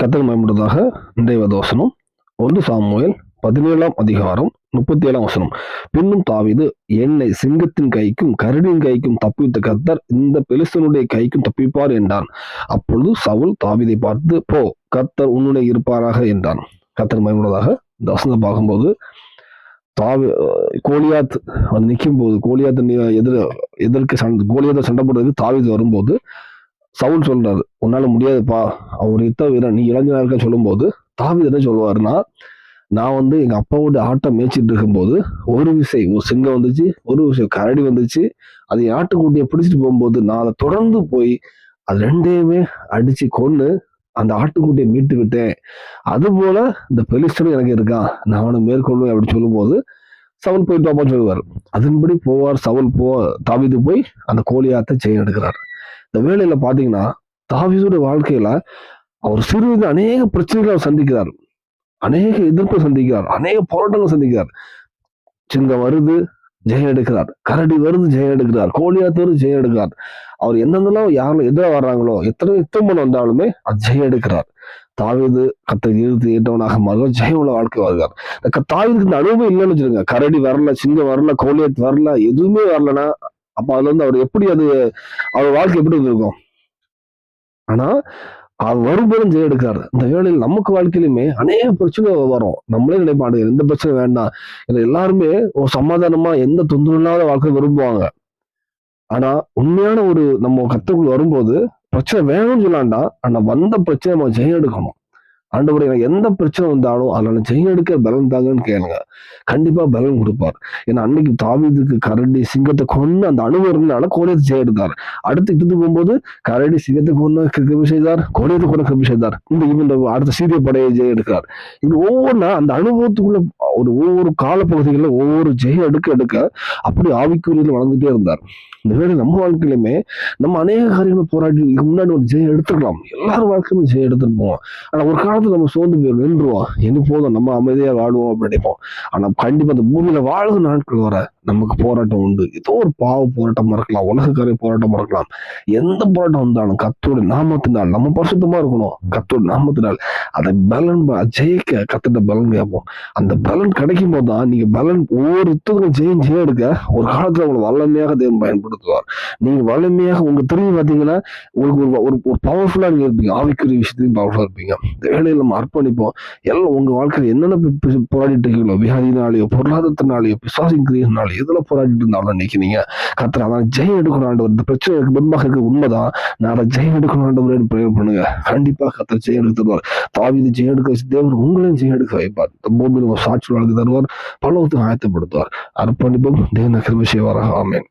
கத்தல் பயன்படுவதாக இன்றைய தோசனம் ஒன்று சாமுவேல் பதினேழாம் அதிகாரம் முப்பத்தி ஏழாம் வசனம். பின்னும் தாவீது என்னை சிங்கத்தின் கைக்கும் கரடியின் கைக்கும் தப்பித்த கர்த்தர் இந்த பெலிசனுடைய கைக்கும் தப்பிப்பார் என்றான். அப்பொழுது சவுல் தாவீதை பார்த்து போ கர்த்தர் உன்னுடைய இருப்பாராக என்றான். கர்த்தர் பயன்படுவதாக தசனத்தை பார்க்கும்போது தாவி கோலியாத் வந்து நிற்கும் போது கோலியாத் எதிர எதற்கு சண்டை கோலியாத்தை சண்டை போடுறதுக்கு தாவிது வரும்போது சவுல் சொல்றாரு உன்னால முடியாதுப்பா. அவர் யுத்த வீரன் நீ இளைஞனா இருக்க சொல்லும்போது தாவி என்ன சொல்லுவாருன்னா நான் வந்து எங்க அப்பாவோட ஆட்டை மேய்ச்சிட்டு இருக்கும்போது ஒரு விசை ஒரு சிங்கம் வந்துச்சு ஒரு விசை கரடி வந்துச்சு. அது ஆட்டுக்குட்டியை பிடிச்சிட்டு போகும்போது நான் அதை தொடர்ந்து போய் அது ரெண்டையுமே அடிச்சு கொண்டு அந்த ஆட்டுக்குட்டியை மீட்டு விட்டேன். அது போல இந்த பெலிஸ்டனும் எனக்கு இருக்கான். நான் அவனை மேற்கொள்வேன் அப்படி சொல்லும்போது சவுல் போயிட்டு வாப்பான்னு சொல்லுவார். அதன்படி போவார் சவுல் போ தாவிது போய் அந்த கோழியாத்தை செய்ய எடுக்கிறார். இந்த வேலையில பாத்தீங்கன்னா தாவிசோட வாழ்க்கையில அவர் சிறுவது அநேக பிரச்சனைகளை அவர் சந்திக்கிறார். அநேக எதிர்ப்பை சந்திக்கிறார். அநேக போராட்டங்கள் சந்திக்கிறார். சிங்கம் வருது ஜெயம் எடுக்கிறார். கரடி வருது ஜெயம் எடுக்கிறார். கோழியாத்து வருது ஜெயம் எடுக்கிறார். அவர் என்னென்னலாம் யாரும் எதிராக வர்றாங்களோ எத்தனை யுத்தம் பண்ண வந்தாலுமே அது ஜெயம் எடுக்கிறார். தாவிது கத்தை இழுத்து ஏற்றவனாக மாறுவார். ஜெயம் உள்ள வாழ்க்கை வருகிறார். இந்த தாவீதுக்கு இந்த அனுபவம் இல்லைன்னு வச்சுருங்க கரடி வரல சிங்கம் வரல கோழியாத்து வரல எதுவுமே வரலன்னா அப்ப அதுல இருந்து அவர் எப்படி அது அவர் வாழ்க்கை எப்படி இருக்கும் ஆனா அவர் வரும்போதும் ஜெயம் எடுக்கிறாரு. இந்த வேளையில் நமக்கு வாழ்க்கையிலுமே அநேக பிரச்சனை வரும். நம்மளே நினைப்பாடு எந்த பிரச்சனை வேண்டாம். இது எல்லாருமே ஒரு சமாதானமா எந்த தொந்தரவு இல்லாத வாழ்க்கை விரும்புவாங்க. ஆனா உண்மையான ஒரு நம்ம கத்துக்குள் வரும்போது பிரச்சனை வேணும்னு சொல்லாண்டா ஆனா வந்த பிரச்சனை நம்ம ஜெயம் எடுக்கணும். ஆண்டவரை எனக்கு எந்த பிரச்சனை வந்தாலும் அதில் ஜெயம் எடுக்க பலன் தாங்கன்னு கேளுங்க. கண்டிப்பா பலன் கொடுப்பார். ஏன்னா அன்னைக்கு தாவிதுக்கு கரடி சிங்கத்தை கொண்டு அந்த அனுபவம் கோலியத்தை ஜெயம் எடுத்தார் அடுத்து இட்டு போகும்போது கரடி சிங்கத்தை கொண்டு கிருபி செய்தார் கோலியத்தை கொண்டு கிருபி செய்தார். இந்த இந்த அடுத்த சீரிய படையை ஜெய எடுக்கிறார் இது ஒவ்வொன்றா அந்த அனுபவத்துக்குள்ள ஒரு ஒவ்வொரு காலப்பகுதிகளில் ஒவ்வொரு ஜெய எடுக்க எடுக்க அப்படி ஆவிக்குரியில் வளர்ந்துட்டே இருந்தார். இந்த வேலை நம்ம வாழ்க்கையிலுமே நம்ம அநேக காரியங்களை போராட்டி இதுக்கு முன்னாடி ஒரு ஜெயம் எடுத்துக்கலாம் எல்லாரும் வாழ்க்கையுமே ஜெயம் எடுத்துட்டு போவோம் ஆனா ஒரு காலத்துல நம்ம சோர்ந்து போய் நின்றுவோம். எனக்கு போதும் நம்ம அமைதியாக வாழ்வோம் அப்படின்னு நினைப்போம். ஆனால் கண்டிப்பாக அந்த பூமியில் வாழ்கிற நாட்கள் வர நமக்கு போராட்டம் உண்டு. ஏதோ ஒரு பாவ போராட்டமாக இருக்கலாம் உலகக்காரை போராட்டமாக இருக்கலாம். எந்த போராட்டம் வந்தாலும் கத்தோட நாமத்தினால் நம்ம பரிசுத்தமாக இருக்கணும். கத்தோட நாமத்தினால் அதை பலன் ஜெயிக்க கத்திட்ட பலன் கேட்போம். அந்த பலன் கிடைக்கும் போது தான் நீங்கள் பலன் ஒவ்வொரு யுத்தத்துக்கும் ஜெயம் ஜெயம் எடுக்க ஒரு காலத்தில் உங்களை வல்லமையாக தேவன் பயன்படுத்துவார். நீங்கள் வல்லமையாக உங்கள் திரும்பி பார்த்தீங்கன்னா உங்களுக்கு ஒரு ஒரு பவர்ஃபுல்லாக நீங்கள் இருப்பீங்க. ஆவிக்குரிய விஷயத்தையும் பவர்ஃபுல்லாக இருப்பீங்க. வேலை வேலையில நம்ம அர்ப்பணிப்போம். எல்லாம் உங்க வாழ்க்கையில என்னென்ன போராடிட்டு இருக்கீங்களோ வியாதினாலேயோ பொருளாதாரத்தினாலேயோ பிசாசின் கிரியனாலேயோ எதுல போராடிட்டு இருந்தாலும் நினைக்கிறீங்க. கத்திர அதான் ஜெயம் எடுக்கணும் ஆண்டவர். இந்த பிரச்சனை எனக்கு முன்பாக இருக்க உண்மைதான். நான் ஜெயம் எடுக்கணும் ஆண்டவர் பிரேயர் பண்ணுங்க. கண்டிப்பா கத்திர ஜெயம் எடுத்து தருவார். தாவிது ஜெயம் எடுக்க வச்சு தேவர் உங்களையும் ஜெயம் எடுக்க வைப்பார். இந்த பூமியில் சாட்சி வாழ்க்கை தருவார். பலவத்தையும் ஆயத்தப்படுத்துவார். அர்ப்பணிப்போம். தேவன கிருபை செய்வாராக. ஆமேன்.